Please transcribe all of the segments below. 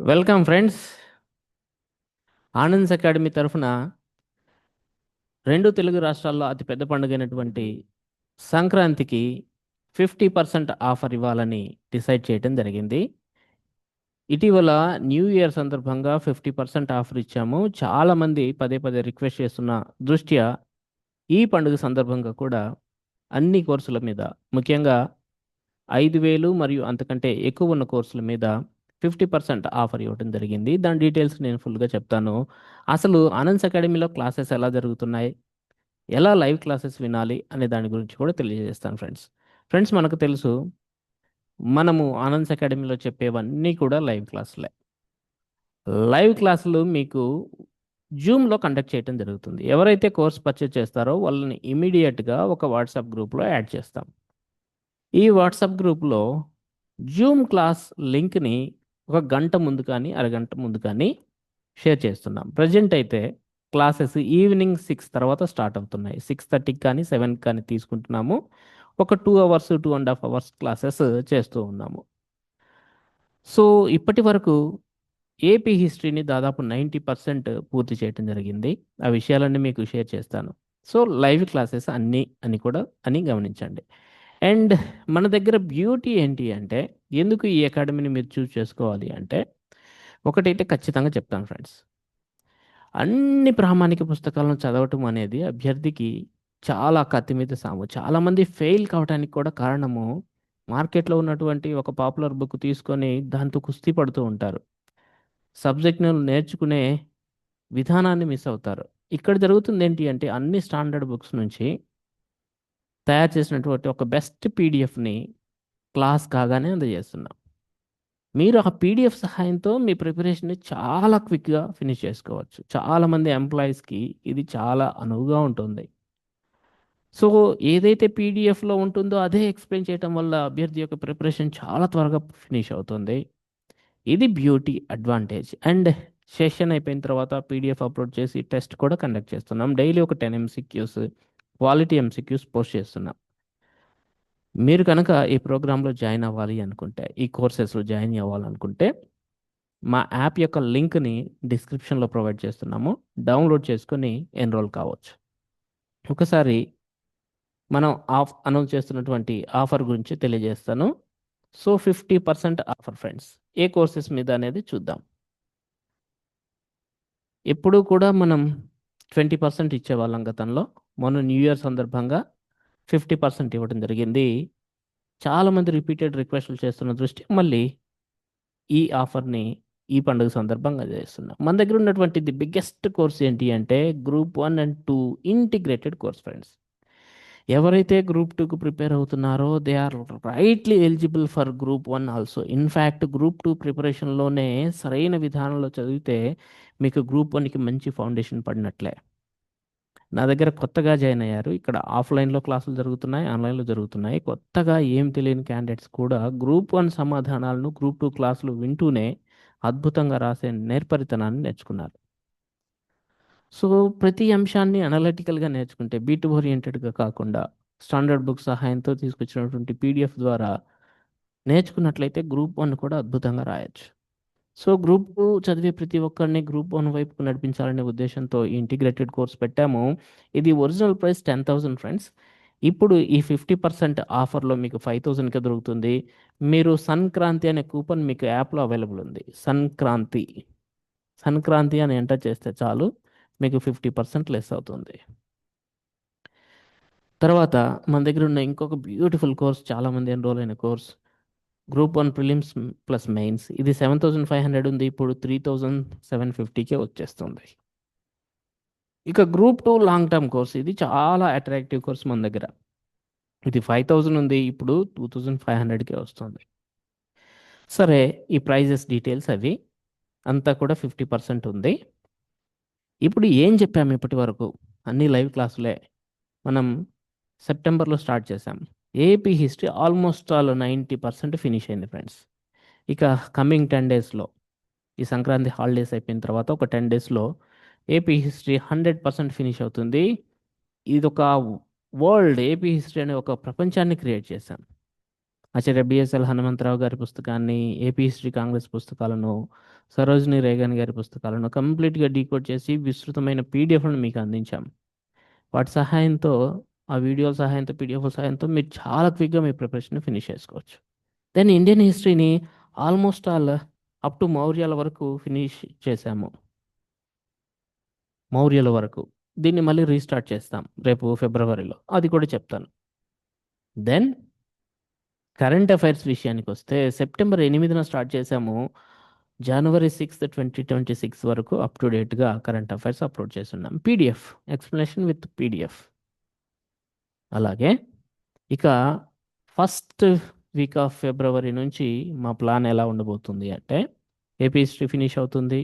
Welcome friends. Anand's academy తరఫున రెండు తెలుగు రాష్ట్రాల్లో అతిపెద్ద పండుగ అయినటువంటి సంక్రాంతికి ఫిఫ్టీ పర్సెంట్ ఆఫర్ ఇవ్వాలని డిసైడ్ చేయడం జరిగింది. ఇటీవల న్యూ ఇయర్ సందర్భంగా ఫిఫ్టీ పర్సెంట్ ఆఫర్ ఇచ్చాము. చాలామంది పదే పదే రిక్వెస్ట్ చేస్తున్న దృష్ట్యా ఈ పండుగ సందర్భంగా కూడా అన్ని కోర్సుల మీద ముఖ్యంగా ఐదు వేలు మరియు అంతకంటే ఎక్కువ ఉన్న కోర్సుల మీద ఫిఫ్టీ పర్సెంట్ ఆఫర్ ఇవ్వడం జరిగింది. దాని డీటెయిల్స్ నేను ఫుల్గా చెప్తాను. అసలు ఆనంద్స్ అకాడమీలో క్లాసెస్ ఎలా జరుగుతున్నాయి? ఎలా లైవ్ క్లాసెస్ వినాలి? అనే దాని గురించి కూడా తెలియజేస్తాను ఫ్రెండ్స్. ఫ్రెండ్స్ మనకు తెలుసు మనము ఆనంద్స్ అకాడమీలో చెప్పేవన్నీ కూడా లైవ్ క్లాసులే. లైవ్ క్లాసులు మీకు జూమ్లో కండక్ట్ చేయడం జరుగుతుంది. ఎవరైతే కోర్స్ పర్చేజ్ చేస్తారో వాళ్ళని ఇమీడియట్గా ఒక వాట్సాప్ గ్రూప్లో యాడ్ చేస్తాం. ఈ వాట్సాప్ గ్రూప్లో జూమ్ క్లాస్ లింక్ని ఒక గంట ముందు కానీ అరగంట ముందు కానీ షేర్ చేస్తున్నాం. ప్రజెంట్ అయితే క్లాసెస్ ఈవినింగ్ సిక్స్ తర్వాత స్టార్ట్ అవుతున్నాయి. సిక్స్ థర్టీకి కానీ సెవెన్కి కానీ తీసుకుంటున్నాము. ఒక two hours two and half hours classes చేస్తూ ఉన్నాము. సో ఇప్పటి వరకు ఏపీ హిస్టరీని దాదాపు నైంటీ పర్సెంట్ పూర్తి చేయడం జరిగింది. ఆ విషయాలన్నీ మీకు షేర్ చేస్తాను. సో లైవ్ క్లాసెస్ అన్నీ అని కూడా అని గమనించండి. అండ్ మన దగ్గర బ్యూటీ ఏంటి అంటే ఎందుకు ఈ అకాడమీని మీరు చూస్ చేసుకోవాలి అంటే ఒకటైతే ఖచ్చితంగా చెప్తాను ఫ్రెండ్స్. అన్ని ప్రామాణిక పుస్తకాలను చదవటం అనేది అభ్యర్థికి చాలా కత్తి మీద సాము. చాలామంది ఫెయిల్ కావడానికి కూడా కారణము మార్కెట్లో ఉన్నటువంటి ఒక పాపులర్ బుక్ తీసుకొని దాంతో కుస్తీ పడుతూ ఉంటారు. సబ్జెక్ట్ను నేర్చుకునే విధానాన్ని మిస్ అవుతారు. ఇక్కడ జరుగుతుంది ఏంటి అంటే అన్ని స్టాండర్డ్ బుక్స్ నుంచి తయారు చేసినటువంటి ఒక బెస్ట్ పీడిఎఫ్ని క్లాస్ కాగానే అందజేస్తున్నాం. మీరు ఆ పీడిఎఫ్ సహాయంతో మీ ప్రిపరేషన్ని చాలా క్విక్గా ఫినిష్ చేసుకోవచ్చు. చాలామంది ఎంప్లాయీస్కి ఇది చాలా అనువుగా ఉంటుంది. సో ఏదైతే పీడిఎఫ్లో ఉంటుందో అదే ఎక్స్ప్లెయిన్ చేయటం వల్ల అభ్యర్థి యొక్క ప్రిపరేషన్ చాలా త్వరగా ఫినిష్ అవుతుంది. ఇది బ్యూటీ అడ్వాంటేజ్ అండ్ సెషన్ అయిపోయిన తర్వాత పీడిఎఫ్ అప్లోడ్ చేసి టెస్ట్ కూడా కండక్ట్ చేస్తున్నాం. డైలీ ఒక ten MCQs quality MCQs post చేస్తున్నాం. మీరు కనుక ఈ ప్రోగ్రాంలో జాయిన్ అవ్వాలి అనుకుంటే ఈ కోర్సెస్లో జాయిన్ అవ్వాలనుకుంటే మా యాప్ యొక్క లింక్ని డిస్క్రిప్షన్లో ప్రొవైడ్ చేస్తున్నాము. డౌన్లోడ్ చేసుకొని ఎన్రోల్ కావచ్చు. ఒకసారి మనం ఆఫ్ అనౌన్స్ చేస్తున్నటువంటి ఆఫర్ గురించి తెలియజేస్తాను. So fifty percent offer friends ఏ కోర్సెస్ మీద అనేది చూద్దాం. ఎప్పుడూ కూడా మనం ట్వంటీ పర్సెంట్ ఇచ్చేవాళ్ళం గతంలో. మొన్న న్యూ ఇయర్ సందర్భంగా ఫిఫ్టీ పర్సెంట్ ఇవ్వడం జరిగింది. చాలామంది రిపీటెడ్ రిక్వెస్ట్లు చేస్తున్న దృష్టి మళ్ళీ ఈ ఆఫర్ని ఈ పండుగ సందర్భంగా చేస్తున్నాం. మన దగ్గర ఉన్నటువంటి ది బిగ్గెస్ట్ కోర్స్ ఏంటి అంటే group one and two integrated course friends. ఎవరైతే గ్రూప్ టూకు ప్రిపేర్ అవుతున్నారో they are rightly eligible for group one also. In fact group two ప్రిపరేషన్లోనే సరైన విధానంలో చదివితే మీకు గ్రూప్ వన్కి మంచి ఫౌండేషన్ పడినట్లే. నా దగ్గర కొత్తగా జాయిన్ అయ్యారు. ఇక్కడ ఆఫ్లైన్లో క్లాసులు జరుగుతున్నాయి ఆన్లైన్లో జరుగుతున్నాయి. కొత్తగా ఏం తెలియని క్యాండిడేట్స్ కూడా గ్రూప్ వన్ సమాధానాలను గ్రూప్ టూ క్లాసులు వింటూనే అద్భుతంగా రాసే నేర్పరితనాన్ని నేర్చుకున్నారు. సో ప్రతి అంశాన్ని అనలిటికల్గా నేర్చుకుంటే బీట్ ఓరియంటెడ్గా కాకుండా స్టాండర్డ్ బుక్ సహాయంతో తీసుకొచ్చినటువంటి పీడిఎఫ్ ద్వారా నేర్చుకున్నట్లయితే గ్రూప్ వన్ కూడా అద్భుతంగా రాయొచ్చు. సో గ్రూప్ టూ చదివే ప్రతి ఒక్కరిని గ్రూప్ వన్ వైపుకు నడిపించాలనే ఉద్దేశంతో ఈ ఇంటిగ్రేటెడ్ కోర్స్ పెట్టాము. ఇది original price ten thousand friends. ఇప్పుడు ఈ ఫిఫ్టీ పర్సెంట్ ఆఫర్లో మీకు ఫైవ్ థౌజండ్కి దొరుకుతుంది. మీరు సంక్రాంతి అనే కూపన్ మీకు యాప్లో అవైలబుల్ ఉంది. సంక్రాంతి సంక్రాంతి అని ఎంటర్ చేస్తే చాలు మీకు ఫిఫ్టీ పర్సెంట్ లెస్ అవుతుంది. తర్వాత మన దగ్గర ఉన్న ఇంకొక బ్యూటిఫుల్ కోర్స్ చాలామంది ఎన్రోల్ అయిన course group one prelims plus mains ఇది సెవెన్ థౌజండ్ ఫైవ్ హండ్రెడ్ ఉంది. ఇప్పుడు త్రీ థౌజండ్ సెవెన్ ఫిఫ్టీకే వచ్చేస్తుంది. ఇక group two long term course ఇది చాలా అట్రాక్టివ్ కోర్స్ మన దగ్గర. ఇది ఫైవ్ థౌజండ్ ఉంది. ఇప్పుడు టూ థౌజండ్ ఫైవ్ హండ్రెడ్కే వస్తుంది. సరే ఈ ప్రైజెస్ డీటెయిల్స్ అవి. అంతా కూడా ఫిఫ్టీ పర్సెంట్ ఉంది. ఇప్పుడు ఏం చెప్పాము ఇప్పటి వరకు? అన్ని లైవ్ క్లాసులే మనం సెప్టెంబర్లో స్టార్ట్ చేశాము AP history almost all ninety percent finish అయింది ఫ్రెండ్స్ ఇక కమింగ్ టెన్ డేస్లో ఈ సంక్రాంతి హాలిడేస్ అయిపోయిన తర్వాత ఒక టెన్ డేస్లో AP history hundred percent finish అవుతుంది. ఇది ఒక వరల్డ్ ఏపీ హిస్టరీ అనే ఒక ప్రపంచాన్ని క్రియేట్ చేశాం. ఆచార్య బిఎస్ఎల్ హనుమంతరావు గారి పుస్తకాన్ని ఏపీ హిస్టరీ కాంగ్రెస్ పుస్తకాలను సరోజిని రేగన్ గారి పుస్తకాలను కంప్లీట్గా డీకోడ్ చేసి విస్తృతమైన పీడిఎఫ్లను మీకు అందించాం. వాటి సహాయంతో ఆ వీడియోల సహాయంతో పీడిఎఫ్ సహాయంతో మీరు చాలా క్విక్గా మీ ప్రిపరేషన్ ఫినిష్ చేసుకోవచ్చు. దెన్ ఇండియన్ హిస్టరీని ఆల్మోస్ట్ ఆల్ అప్ టు మౌర్యాల వరకు ఫినిష్ చేశాము. మౌర్యాల వరకు. దీన్ని మళ్ళీ రీస్టార్ట్ చేస్తాం రేపు ఫిబ్రవరిలో. అది కూడా చెప్తాను. దెన్ కరెంట్ అఫైర్స్ విషయానికి వస్తే సెప్టెంబర్ ఎనిమిదిన స్టార్ట్ చేశాము. January sixth twenty twenty six వరకు అప్ టు డేట్గా కరెంట్ అఫైర్స్ అప్లోడ్ చేస్తున్నాం. పీడిఎఫ్. Explanation with PDF. అలాగే ఇక ఫస్ట్ వీక్ ఆఫ్ ఫిబ్రవరి నుంచి మా ప్లాన్ ఎలా ఉండబోతుంది అంటే ఏపీ హిస్టరీ ఫినిష్ అవుతుంది.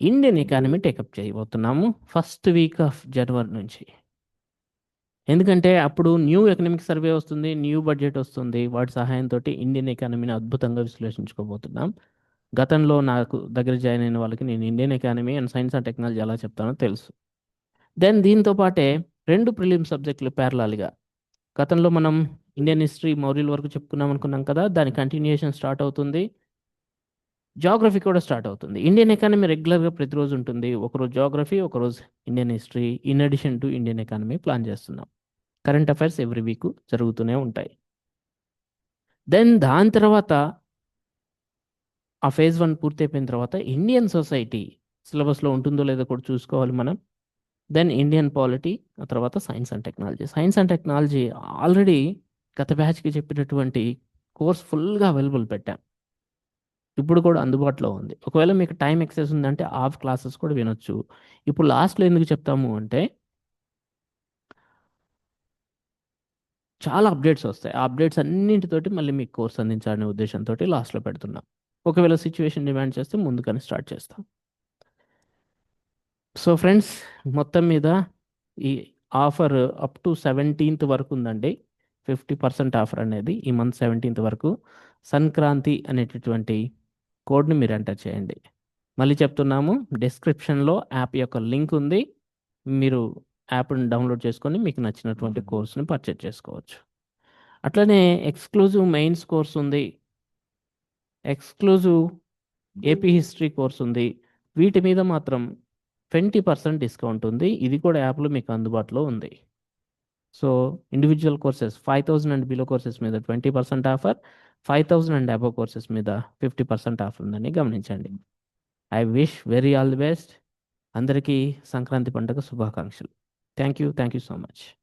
ఇండియన్ ఎకానమీ టేకప్ చేయబోతున్నాము ఫస్ట్ వీక్ ఆఫ్ జనవరి నుంచి. ఎందుకంటే అప్పుడు న్యూ ఎకనామిక్ సర్వే వస్తుంది న్యూ బడ్జెట్ వస్తుంది. వాటి సహాయంతో ఇండియన్ ఎకానమీని అద్భుతంగా విశ్లేషించుకోబోతున్నాం. గతంలో నాకు దగ్గర జాయిన్ అయిన వాళ్ళకి నేను Indian economy and science and technology ఎలా చెప్తానో తెలుసు. దెన్ దీంతో పాటే రెండు ప్రిలిమ్ సబ్జెక్టులు ప్యారలాల్గా గతంలో మనం ఇండియన్ హిస్టరీ మౌర్యుల వరకు చెప్పుకున్నాం అనుకున్నాం కదా దాని కంటిన్యూషన్ స్టార్ట్ అవుతుంది. జాగ్రఫీ కూడా స్టార్ట్ అవుతుంది. ఇండియన్ ఎకానమీ రెగ్యులర్గా ప్రతిరోజు ఉంటుంది. ఒకరోజు జాగ్రఫీ ఒకరోజు Indian history in addition to Indian economy plan చేస్తున్నాం. కరెంట్ అఫైర్స్ ఎవ్రీ వీక్ జరుగుతూనే ఉంటాయి. దెన్ దాని తర్వాత ఆ ఫేజ్ వన్ పూర్తయిపోయిన తర్వాత ఇండియన్ సొసైటీ సిలబస్లో ఉంటుందో లేదో కూడా చూసుకోవాలి మనం. దెన్ ఇండియన్ పాలిటీ ఆ తర్వాత science and technology science and technology already గత బ్యాచ్కి చెప్పినటువంటి కోర్స్ ఫుల్గా అవైలబుల్ పెట్టాం. ఇప్పుడు కూడా అందుబాటులో ఉంది. ఒకవేళ మీకు టైం ఎక్సెస్ ఉందంటే ఆఫ్ క్లాసెస్ కూడా వినొచ్చు. ఇప్పుడు లాస్ట్లో ఎందుకు చెప్తాము అంటే చాలా అప్డేట్స్ వస్తాయి. ఆ అప్డేట్స్ అన్నింటితోటి మళ్ళీ మీకు కోర్స్ అందించాలనే ఉద్దేశంతో లాస్ట్లో పెడుతున్నాం. ఒకవేళ సిచ్యువేషన్ డిమాండ్ చేస్తే ముందుగానే స్టార్ట్ చేస్తాం. సో ఫ్రెండ్స్ మొత్తం మీద ఈ ఆఫర్ అప్ టు సెవెంటీన్త్ వరకు ఉందండి. ఫిఫ్టీ పర్సెంట్ ఆఫర్ అనేది ఈ మంత్ సెవెంటీన్త్ వరకు. సంక్రాంతి అనేటటువంటి కోడ్ని మీరు ఎంటర్ చేయండి. మళ్ళీ చెప్తున్నాము డిస్క్రిప్షన్లో యాప్ యొక్క లింక్ ఉంది. మీరు యాప్ని డౌన్లోడ్ చేసుకొని మీకు నచ్చినటువంటి కోర్స్ని పర్చేజ్ చేసుకోవచ్చు. అట్లనే ఎక్స్క్లూజివ్ మెయిన్స్ కోర్స్ ఉంది. ఎక్స్క్లూజివ్ ఏపీ హిస్టరీ కోర్స్ ఉంది. వీటి మీద మాత్రం ట్వంటీ పర్సెంట్ డిస్కౌంట్ ఉంది. ఇది కూడా యాప్లో మీకు అందుబాటులో ఉంది. So individual courses five thousand and below courses మీద twenty percent offer five thousand and above courses మీద ఫిఫ్టీ పర్సెంట్ ఆఫర్ ఉందని గమనించండి. I wish very all the best. అందరికీ సంక్రాంతి పండుగ శుభాకాంక్షలు. Thank you. Thank you so much.